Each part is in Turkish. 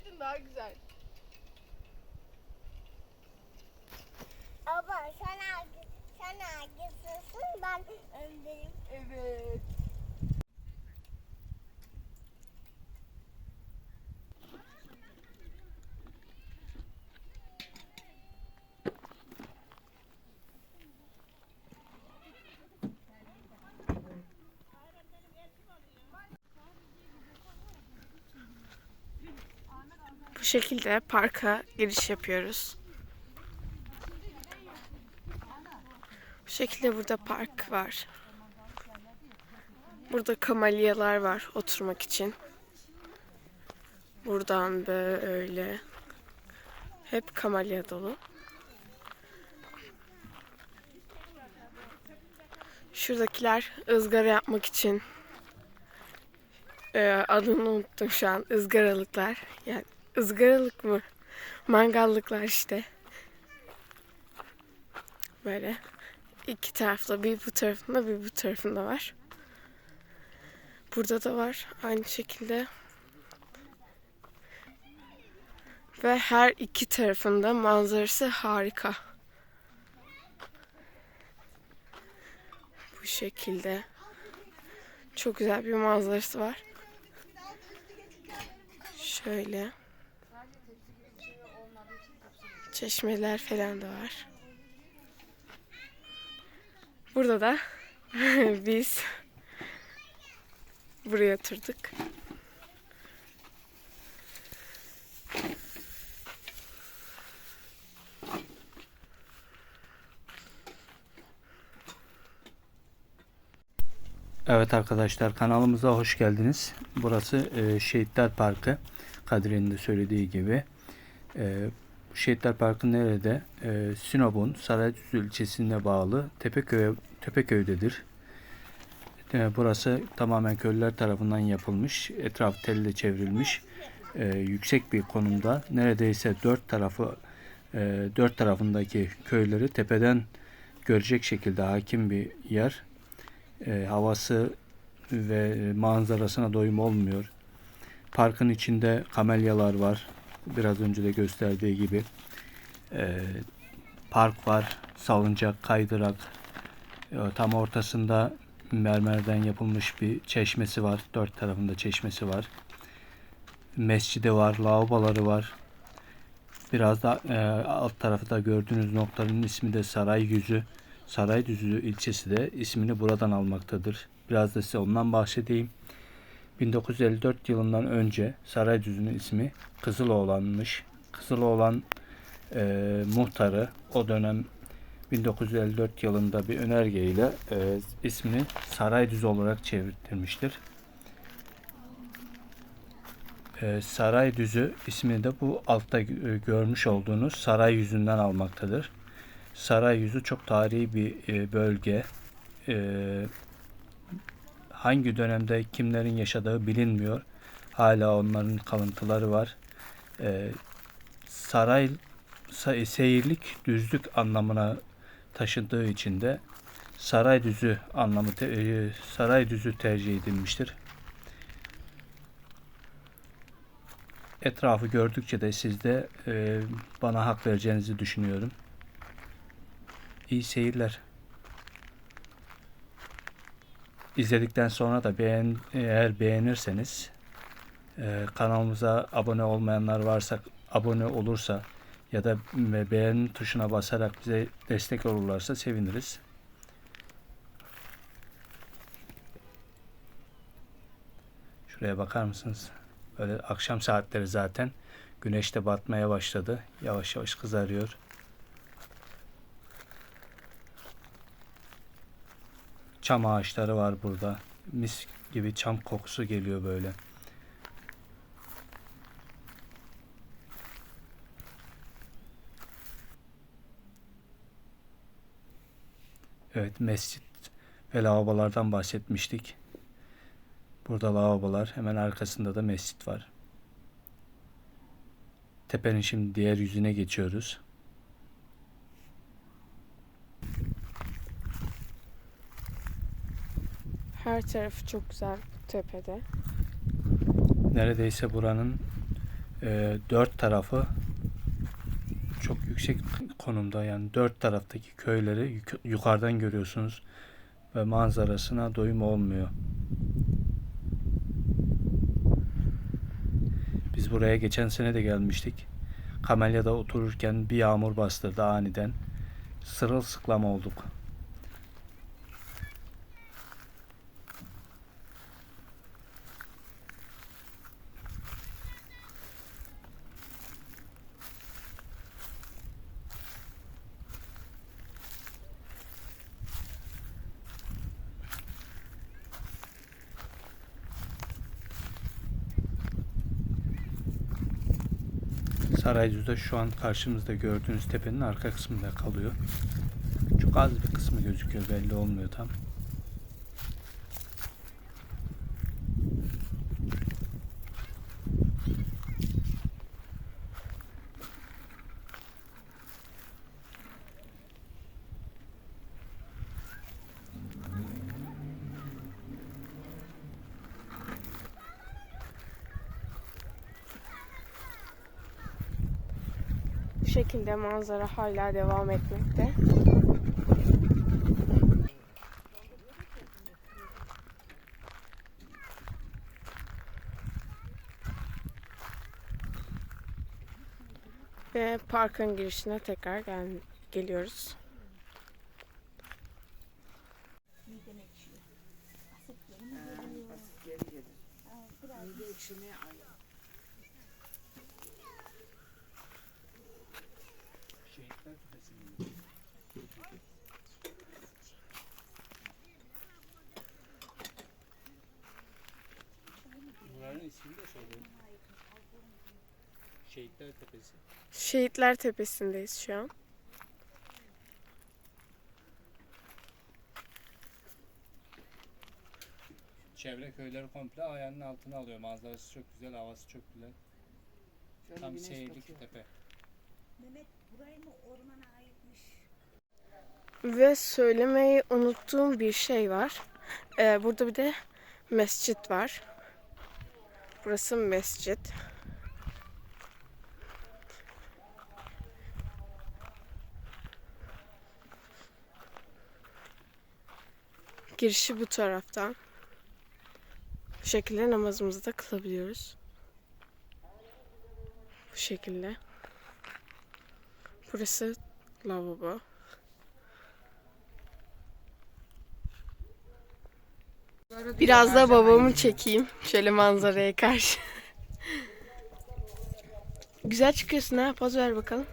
deseydin daha güzel. Baba sen hangisisin ben öndeyim. Evet. Şekilde parka giriş yapıyoruz. Bu şekilde burada park var. Burada kamelyalar var oturmak için. Buradan böyle hep kamelya dolu. Şuradakiler ızgara yapmak için Ee, adını unuttum şu an. ızgaralıklar. Yani ızgaralık mı? Mangallıklar işte. Böyle iki tarafta bir bu tarafında bir bu tarafında var. Burada da var aynı şekilde. Ve her iki tarafında manzarası harika. Bu şekilde. Çok güzel bir manzarası var. Şöyle. Çeşmeler falan da var. Burada da biz buraya oturduk. Evet arkadaşlar kanalımıza hoş geldiniz. Burası e, Şehitler Parkı. Kadri'nin de söylediği gibi. E, Şehitler Parkı nerede? E, Sinop'un Saraydüzü ilçesine bağlı Tepeköy Tepeköy'dedir. E, burası tamamen köylüler tarafından yapılmış. Etraf telle çevrilmiş. E, yüksek bir konumda. Neredeyse dört tarafı e, dört tarafındaki köyleri tepeden görecek şekilde hakim bir yer e, havası ve manzarasına doyum olmuyor. Parkın içinde kamelyalar var. Biraz önce de gösterdiği gibi. E, park var. Salıncak, kaydırak. E, tam ortasında mermerden yapılmış bir çeşmesi var. Dört tarafında çeşmesi var. Mescidi var, lavaboları var. Biraz da e, alt tarafta gördüğünüz noktanın ismi de Saray Yüzü. Saraydüzü ilçesi de ismini buradan almaktadır. Biraz da size ondan bahsedeyim. 1954 yılından önce Saraydüzü'nün ismi Kızıloğlan'mış. Kızıloğlan e, muhtarı o dönem 1954 yılında bir önergeyle e, ismini Saraydüzü olarak çevirtirmiştir. E, Saraydüzü ismini de bu altta gö- görmüş olduğunuz saray yüzünden almaktadır. Saray yüzü çok tarihi bir e, bölge. E, hangi dönemde kimlerin yaşadığı bilinmiyor. Hala onların kalıntıları var. E, saray sa- seyirlik, düzlük anlamına taşıdığı için de saray düzü anlamı te- e, saray düzü tercih edilmiştir. Etrafı gördükçe de siz de e, bana hak vereceğinizi düşünüyorum. İyi seyirler. İzledikten sonra da beğen, eğer beğenirseniz e, kanalımıza abone olmayanlar varsa abone olursa ya da beğen tuşuna basarak bize destek olurlarsa seviniriz. Şuraya bakar mısınız? Böyle akşam saatleri zaten. Güneş de batmaya başladı. Yavaş yavaş kızarıyor. Çam ağaçları var burada. Mis gibi çam kokusu geliyor böyle. Evet mescit ve lavabolardan bahsetmiştik. Burada lavabolar hemen arkasında da mescit var. Tepenin şimdi diğer yüzüne geçiyoruz. Her tarafı çok güzel bu tepede. Neredeyse buranın e, dört tarafı çok yüksek konumda yani dört taraftaki köyleri yuk- yukarıdan görüyorsunuz ve manzarasına doyum olmuyor. Biz buraya geçen sene de gelmiştik. Kamelya'da otururken bir yağmur bastırdı aniden. Sırılsıklam olduk. Saraycı'da şu an karşımızda gördüğünüz tepenin arka kısmında kalıyor. Çok az bir kısmı gözüküyor belli olmuyor tam. Şekilde manzara hala devam etmekte. Ve parkın girişine tekrar gel geliyoruz. İsmini de. Şehitler Tepesi. Şehitler Tepesi'ndeyiz şu an. Çevre köyleri komple ayağının altına alıyor. Manzarası çok güzel, havası çok güzel. Tam seyirlik tepe. Mehmet burayı mı ormana aitmiş? Ve söylemeyi unuttuğum bir şey var. Ee, burada bir de mescit var. Burası mescit. Girişi bu taraftan. Bu şekilde namazımızı da kılabiliyoruz. Bu şekilde. Burası lavabo. Biraz da babamı çekeyim. Şöyle manzaraya karşı. Güzel çıkıyorsun ha. Poz ver bakalım.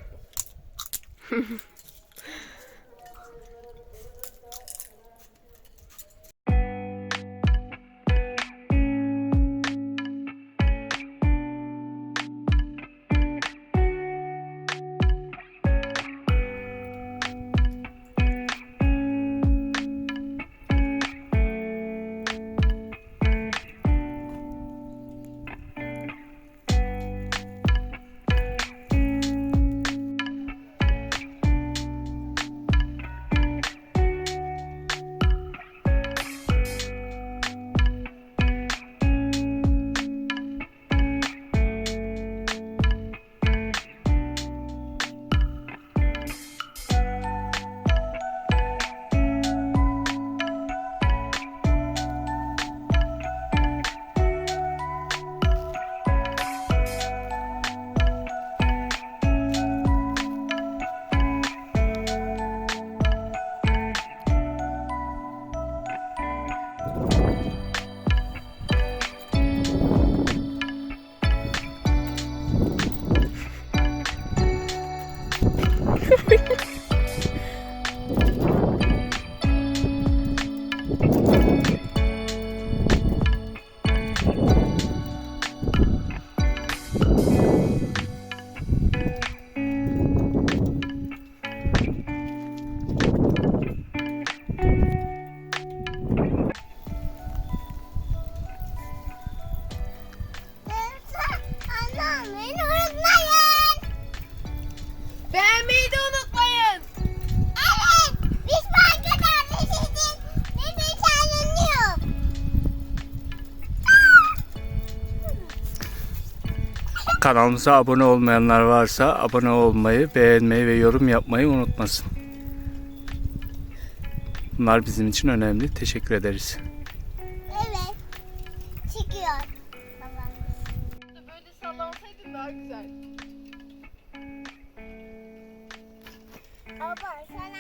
kanalımıza abone olmayanlar varsa abone olmayı, beğenmeyi ve yorum yapmayı unutmasın. Bunlar bizim için önemli. Teşekkür ederiz. Evet. Çıkıyor. Baba. Böyle sallansaydın daha güzel. Baba sen